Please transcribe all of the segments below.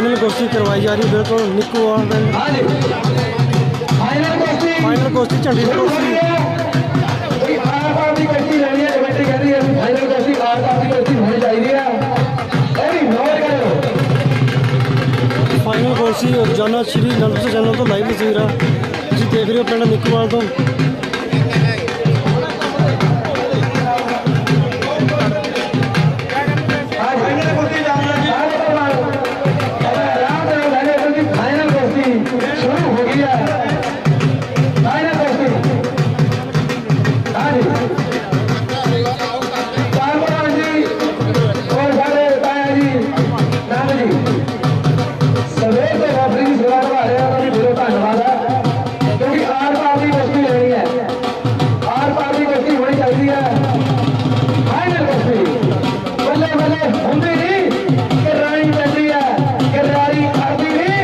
Final ਗੋਸ਼ਟੀ ਕਰਵਾਈ ਜਾ ਰਹੀ ਹੈ ਬਿਲਕੁਲ ਨਿੱਕੂ ਔਰ ਫਾਈਨਲ ਗੋਸ਼ਟੀ ਫਾਈਨਲ ਗੋਸ਼ਟੀ ਝੰਡੀ ਦੀ ਗੋਸ਼ਟੀ ਫਾਈਨਲ ਗੋਸ਼ਟੀ ਰੋਜ਼ਾਨਾ ਸ਼੍ਰੀ ਨੰਦਪੁਰ ਚੈਨਲ ਤੋਂ ਲਾਈਵ ਤਸਵੀਰਾਂ। ਤੁਸੀਂ ਦੇਖ ਰਹੇ ਹੋ ਪਿੰਡ ਨਿੱਕੂਵਾਲ ਤੋਂ। ਵੱਲੋਂ ਹੁੰਦੀ ਨਹੀਂ ਕਿ ਰਾਣੀ ਪੈਂਦੀ ਹੈ ਕਿ ਰਾਣੀ ਕਰਦੀ ਨਹੀਂ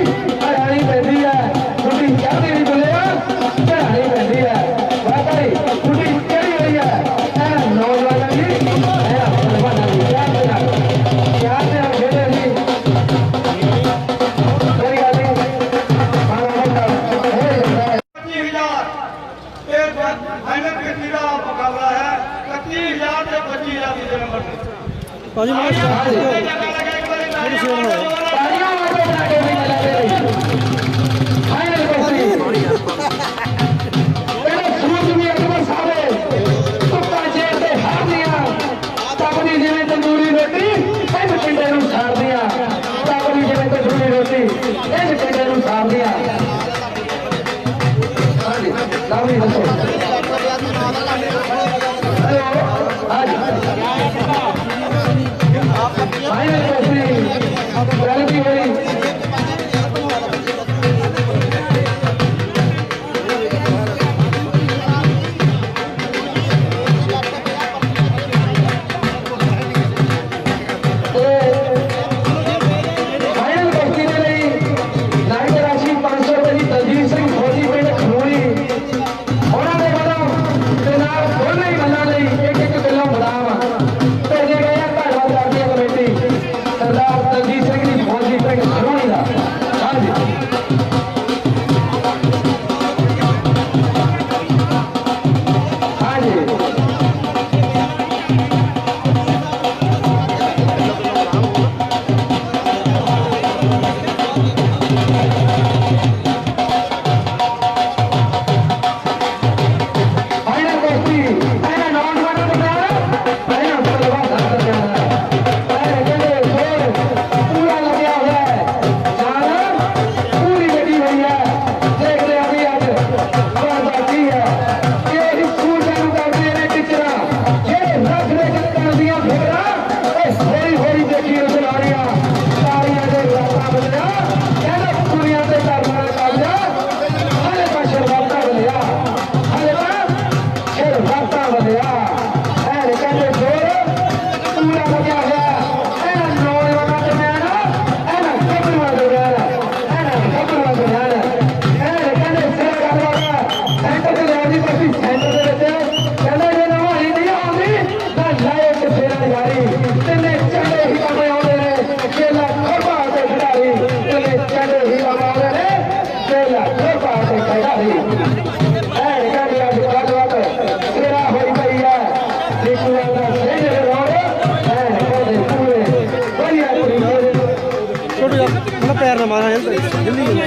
ਰਾਣੀ ਪੈਂਦੀ ਹੈ ਗੁੱਡੀ ਕਹਿੰਦੀ ਨਹੀਂ ਬੁਲਿਆ ਕਿ ਰਾਣੀ ਪੈਂਦੀ ਹੈ ਬਾਤਾਈ ਗੁੱਡੀ ਕਿਹੜੀ ਹੋਈ ਹੈ ਇਹ ਨੌਜਵਾਨਾਂ ਦੀ ਇਹ ਆਪਣੇ ਬਣਾ ਦੀ। ਕਿਆ ਤੇ ਨਾਲ ਕਿਆ ਤੇ ਨਾਲ ਖੇਡੇ ਅਸੀਂ ਮੇਰੀ ਗੱਲ ਨਹੀਂ ਮਾਣਾ ਮੋਟਾ। ਇਹ ਲੱਗਦਾ ਹੈ 25000 ਇਹ ਫਾਈਨਲ ਕਿੰਨੀ ਦਾ ਮੁਕਾਬਲਾ ਹੈ। 25000 ਤੇ 25000 ਦੇ ਨੰਬਰ ਭਾਜੀ ਮੈਂ ਸਟਾਰਟ ਕਰ ਰਿਹਾ મારા જલ્દી.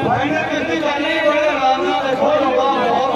ਬਾਈ ਨੇ ਕਿੰਨੀ ਗੱਲ ਨਹੀਂ ਬੜੇ ਆਰਾਮ ਨਾਲ ਦੇਖੋ ਲੋਕਾਂ ਬਹੁਤ